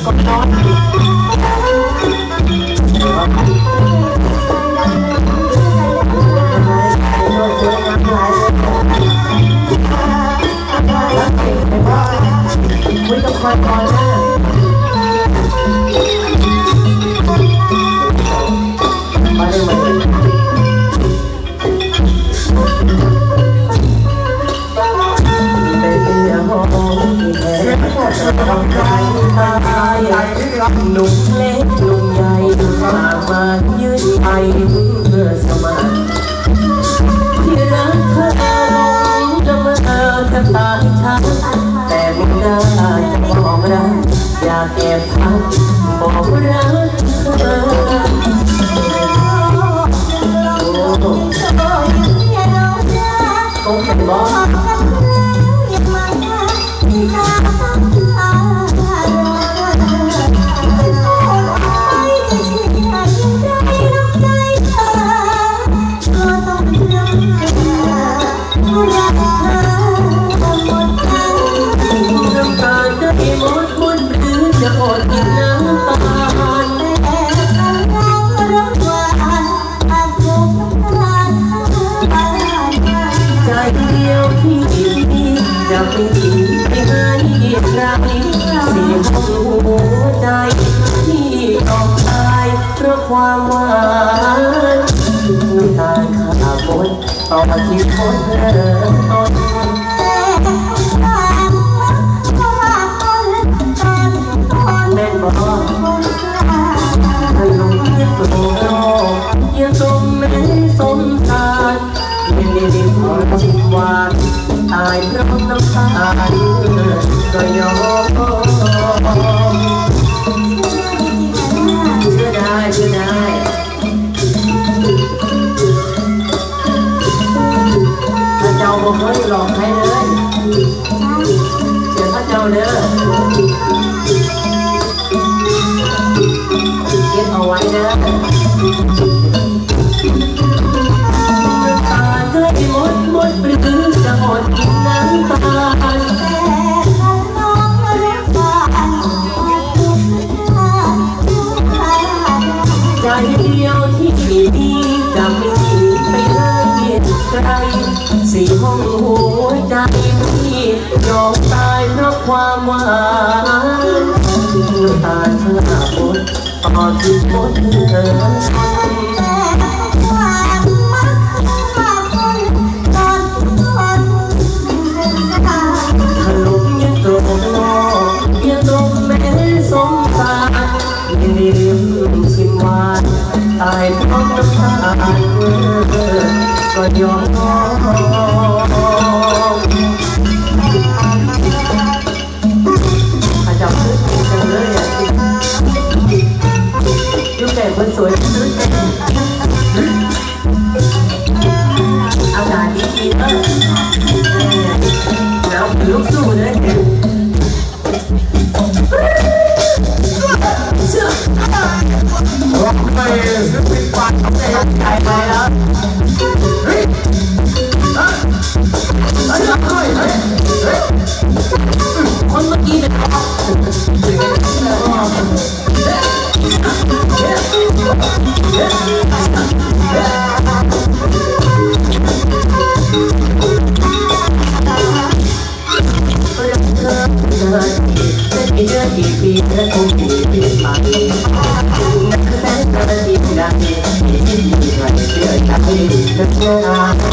ก็นอน ลมใหญ่มามายืนไปเพื่อสมานที่รักเธอจะมาจะตายช้าแต่ไม่ได้จะบอกรักอยากแอบทักบอกรักเธอโอ้โครเสียงองหัวใจที่ต้องตายเพราะความหวานน้ำตาขาบนต่อที่คนเริ่มต้นแม่นบอกให้ลงเทียบตัวโลกอย่าสมแม้สมสารไม่ได้ได้พอชิมหวานตายเพราะน้ำตา ยอมเชื่อได้เชื่อได้พระเจ้าบอกให้หลอกใครเลยเดี๋ยวพระเจ้าเด้อเก็บเอาไว้นะตาได้หมดหมดหรือจะหมดกินน้ำตา ใครสี่ห้องหัวใจที่ยอมตายเพราะความหวานน้ำตาเธออาบดตอนที่พบเธอถลุงยังตรงโลกยังตรงแม้สงสารยังได้ลืมชิมหวานตายเพราะน้ำตา ก็ยอมจารย์พูดจังเลยอะยุคแต่คนสวยซื้อแต่อากาศดีๆเออแล้วลุกสู้เลยไปซื้อปิดปากทำไงครับตายไปแล้ว เฮ้ยฮะเฮ้ยเฮ้ยเฮ้ยเฮ้ยคนเมื่อกี้เป็นพ่อเรื่องเธอเธอจะกี่เดือนกี่ปีและคง งเ